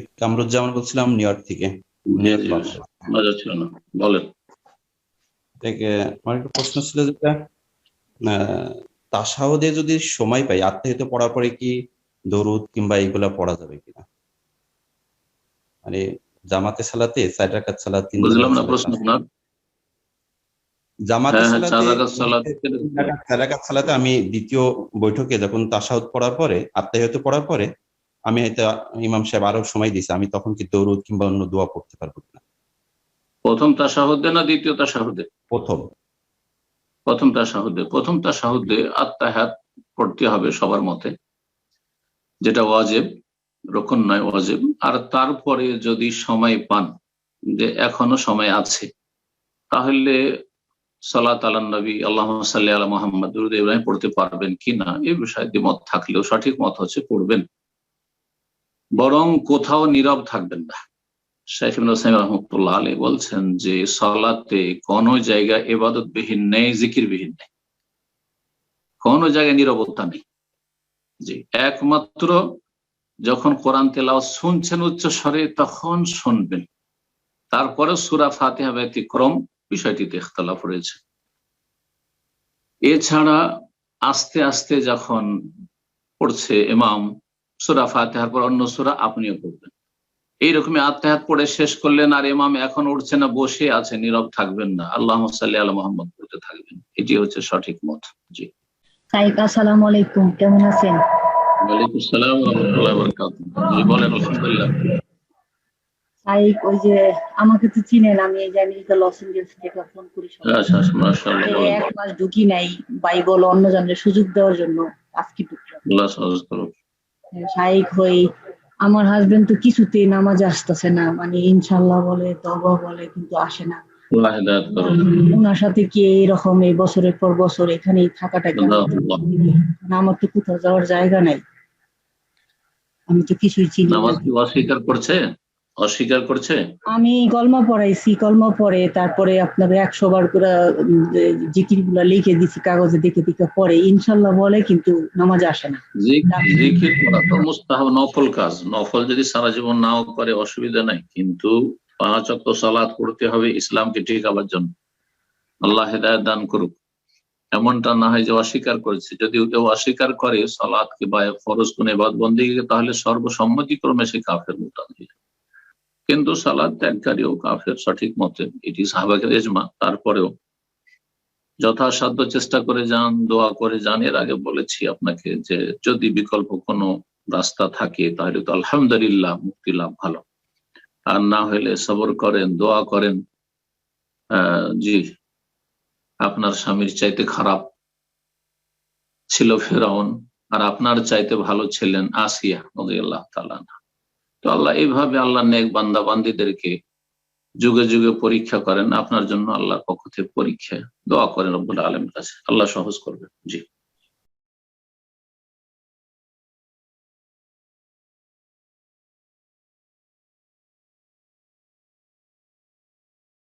কামরুজ্জামান বলছিলাম new York থেকে। জি, জি, নজর ছিল না। বলেন। থেকে আমার একটা প্রশ্ন ছিল যেটা আহ, তাশাহুদে যদি সময় পাই আত্মাহিত পড়ার পরে কি দরুদ কিংবা এইগুলা পড়া যাবে কিনা? মানে জামাতে সালাতে চার রাকাত সালাত তিন বুঝলাম না প্রশ্ন আপনার। জামাতে হ্যাঁ হ্যাঁ সালাতে সালাত। তিন রাকাত- চার রাকাত সালাতে আমি দ্বিতীয় বৈঠকে যখন তাশাহুদ পড়ার পরে আত্মাহিত পড়ার পরে আমি হয়তো ইমাম সাহেব আরও সময় দিছে আমি তখন কি দরুদ কিংবা অন্য দোয়া পড়তে পারব কিনা? প্রথম তাসাহুদে না দ্বিতীয় তাসাহুদে প্রথম। প্রথম তাসাহুদে প্রথম তাসাহুদে আত্মাহাত পড়তে হবে সবার মতে যেটা ওয়াজেব রক্ষণ নয় ওয়াজেব। আর তারপরে যদি সময় পান যে এখনও সময় আছে তাহলে সালাত আলা নবী আল্লাহ সাল্লি আলা মোহাম্মদ ইব্রাহিম পড়তে পারবেন কি না এই বিষয়ে দ্বিমত থাকলেও সঠিক মত হচ্ছে পড়বেন। বরং কোথাও নীরব থাকবেন না। শেখ রহমতুল্লাহ আলী বলছেন যে, সালাতে জায়গা এবাদত বিহীন নেই জিকির বিহীন নেই। কোন জায়গায় নীরবতা নেই। জি, একমাত্র যখন কোরআন তেলাও শুনছেন উচ্চ স্বরে, তখন শুনবেন। তারপরে সুরা ফাতিহা ব্যতিক্রম বিষয়টিতে ইখতলাফ রয়েছে। এছাড়া আস্তে আস্তে যখন পড়ছে ইমাম সুরা ফাতিহার পর অন্য সুরা আপনিও পড়বেন। এইরকমই আত্মাহাত পড়ে শেষ করলেন আর ইমাম এখন উঠছে না বসে আছে নীরব থাকবেন না। আল্লাহ সাল্লি আল্লাহ মোহাম্মদ পড়তে থাকবেন। এটি হচ্ছে সঠিক মত। জি। সাইক আসসালামু আলাইকুম। কেমন আছেন? ওয়ালাইকুম সালাম রহমতুল্লাহ বরকাত জি বলেন আলহামদুলিল্লাহ। সাইক ওই যে আমাকে তো চিনেন আমি এই যে আমেরিকা লস এঞ্জেলস থেকে ফোন করি আচ্ছা আচ্ছা মাশাআল্লাহ। এক মাস ঢুকি নাই বাইবল অন্য জনের সুযোগ দেওয়ার জন্য। আজকে ঢুকলাম। আল্লাহ সহজ করুন সাইক হই আমার হাজবেন্ড তো কিছুতেই নামাজ আসতেছে না মানে ইনশাল্লাহ বলে তবা বলে কিন্তু আসে না। ওনার সাথে কি এইরকম এই বছরের পর বছর এখানেই থাকাটা আমার তো কোথাও যাওয়ার জায়গা নাই। আমি তো কিছুই চিনি নামাজ কি অস্বীকার করছে? অস্বীকার করছে? আমি কলমা পড়াইছি কলমা পড়ে তারপরে আপনার একশো বার করে জিকিরগুলা লিখে দিছি কাগজে দেখে দেখে পড়ে ইনশাল্লাহ বলে কিন্তু নামাজ আসে না। জিক- জিকির করা তো মুস্তাহাব নফল কাজ। নফল যদি সারা জীবন নাও করে অসুবিধা নাই। কিন্তু পাঁচ অক্ট সালাত পড়তে হবে ইসলামকে টিকাবার জন্য। আল্লাহ হেদায়ত দান করুক। এমনটা না হয় যে অস্বীকার করেছে। যদি কেউ অস্বীকার করে সালাদকে বা ফরজ কোন এবাদ বন্দীকে তাহলে সর্বসম্মতিক্রমে সে কাফের মোতান হয়ে যায়। কিন্তু সালাদ ত্যাগকারীও কাফের সঠিক মতে এটি সাহাবাকের এজমা তারপরেও যথাসাধ্য চেষ্টা করে যান, দোয়া করে যান, এর আগে বলেছি আপনাকে যে যদি বিকল্প কোনো রাস্তা থাকে তাহলে তো আলহামদুলিল্লাহ মুক্তি লাভ ভালো। আর না হলে সবর করেন, দোয়া করেন জি, আপনার স্বামীর চাইতে খারাপ ছিল ফেরাউন, আর আপনার চাইতে ভালো ছিলেন আসিয়া আল্লাহ তো আল্লাহ এইভাবে আল্লাহ নেক বান্দা বান্দিদেরকে যুগে যুগে পরীক্ষা করেন। আপনার জন্য আল্লাহর পক্ষ থেকে পরীক্ষা দোয়া করেন রব্বুল আলমের কাছে। আল্লাহ সহজ করবেন